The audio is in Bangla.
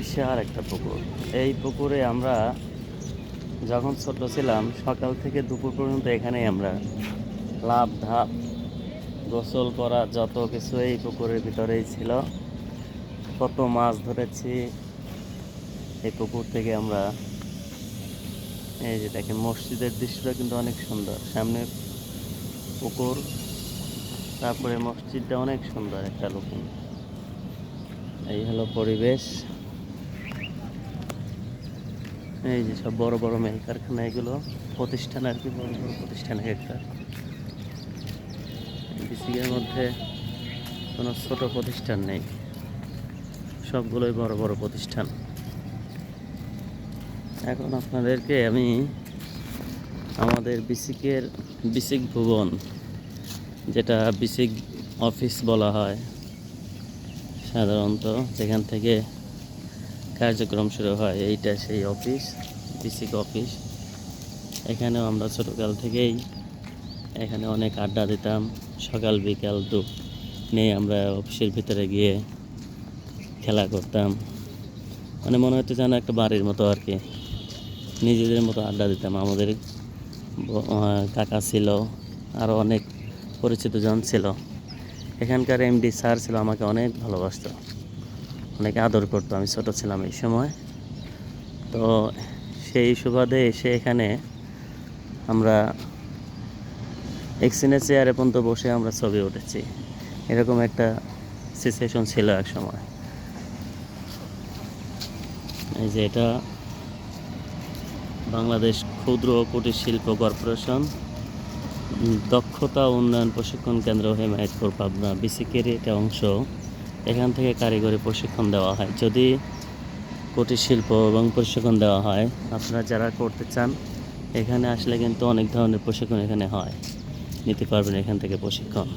বিশাল একটা পুকুর। এই পুকুরে আমরা যখন ছোট ছিলাম, সকাল থেকে দুপুর পর্যন্ত এখানেই আমরা লাভ, ধাপ, গোসল করা যত কিছু এই পুকুরের ভিতরেই ছিল। কত মাছ ধরেছি এই পুকুর থেকে আমরা। এই যে দেখেন, মসজিদের দৃশ্যটা কিন্তু অনেক সুন্দর। সামনে পুকুর, তারপরে মসজিদটা অনেক সুন্দর একটা লুকিং এই হলো পরিবেশ। এই যে সব বড় বড় মেল কারখানা এগুলো, প্রতিষ্ঠান আর কি, বড় বড় প্রতিষ্ঠান একটা বিসিকের মধ্যে কোনো ছোট প্রতিষ্ঠান নেই। সবগুলোই বড় বড় প্রতিষ্ঠান। এখন আপনাদেরকে আমি আমাদের বিসিকের বিসিক ভুবন, যেটা বিসিক অফিস বলা হয়, সাধারণত যেখান থেকে কার্যক্রম শুরু হয়। এইটা সেই অফিস বিসিক অফিস। এখানেও আমরা ছোটোকাল থেকেই এখানে অনেক আড্ডা দিতাম। সকাল, বিকাল দু নিয়ে আমরা অফিসের ভিতরে গিয়ে খেলা করতাম। মানে মনে হতো যেন একটা বাড়ির মতো আর কি। নিজেদের মতো আড্ডা দিতাম। আমাদের কাকা ছিল আরও অনেক পরিচিতজন ছিল। এখানকার এমডি স্যার ছিল, আমাকে অনেক ভালোবাসতো। অনেক আদর করতো, আমি ছোট ছিলাম এই সময়। তো সেই সুবাদে এসে এখানে আমরা এক্সিনের চেয়ারে পর্যন্ত বসে আমরা ছবি উঠেছি। এরকম একটা সিচুয়েশন ছিল এক সময়। এই যে এটা বাংলাদেশ ক্ষুদ্র ও কুটির শিল্প কর্পোরেশন, দক্ষতা উন্নয়ন প্রশিক্ষণ কেন্দ্র হেমায়তপুর পাবনা বিসিকের এটা অংশ। এখান থেকে কারিগরি প্রশিক্ষণ দেওয়া হয়। যদি কুটির শিল্প এবং প্রশিক্ষণ দেওয়া হয়, আপনারা যারা করতে চান, এখানে আসলে কিন্তু অনেক ধরনের প্রশিক্ষণ এখানে হয়। নিতে পারবেন এখান থেকে প্রশিক্ষণ।